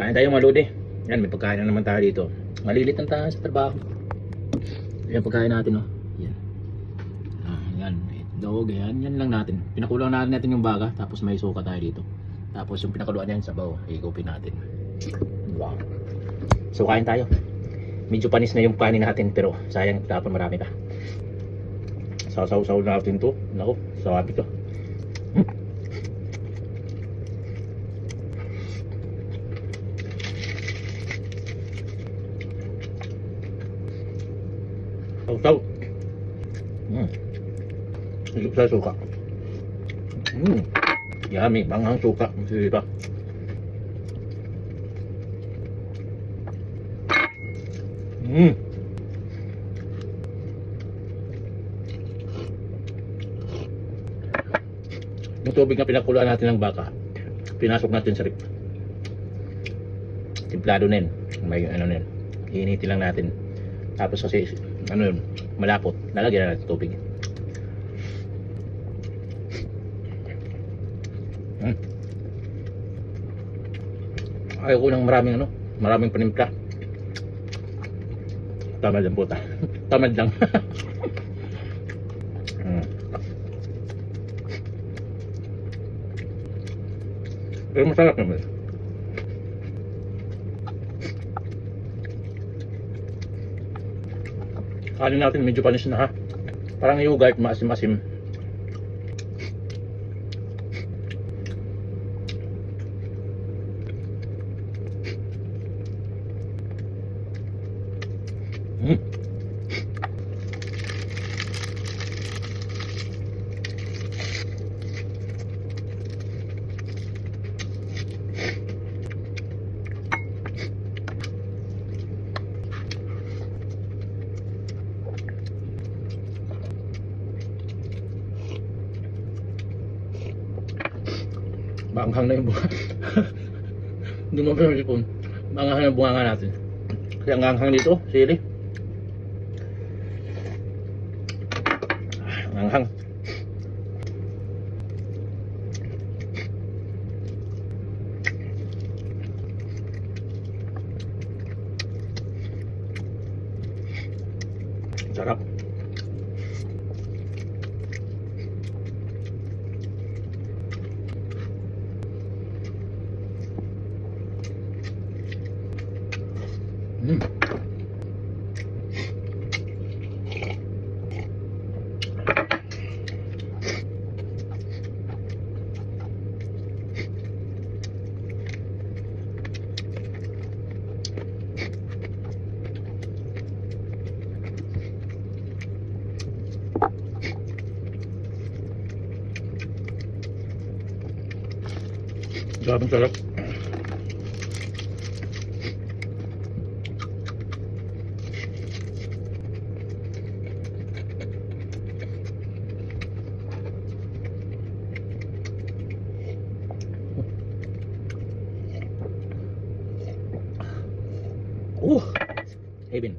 Kain tayo mga lodi. Yan, may pagkain na naman tayo dito. Malilit lang tayo sa trabaho. Yan pagkain natin, oh. Yan. Ah, yan. Dog, yan. Yan lang natin. Pinakulang na natin yung baga, tapos may suka tayo dito. Tapos yung pinakuluan yan sa baw, higupin natin. Wow. So kain tayo. Medyo panis na yung kanin natin, pero sayang tapon marami pa. Sasaw-saw natin to. Nako, sawabi to. Saw-saw. Mm. Higop sa suka. Mm. Yummy, banghang suka. Sige pa. Mm. Yung tubig na pinakuluan natin ng baka, pinasok natin sa rip. Timplado na yun. May ano na yun. Iinitin lang natin. Tapos kasi, ano yun, malapot. Lalagyan na natin tubig. Hmm. Ayaw ko ng maraming ano, maraming panimpla. Tamad lang puta. Tamad lang. hmm. Pero masarap naman. Kanin natin medyo panis na ha. Parang yogurt, maasim-asim. Mm. Maanghang na yung bunga. Mo pero sipon. Maanghang na yung bunga nga natin. Kasi ang anghang dito, sili. Ang anghang. Sarap. Mm. Grabe ang. Ooh, heaven.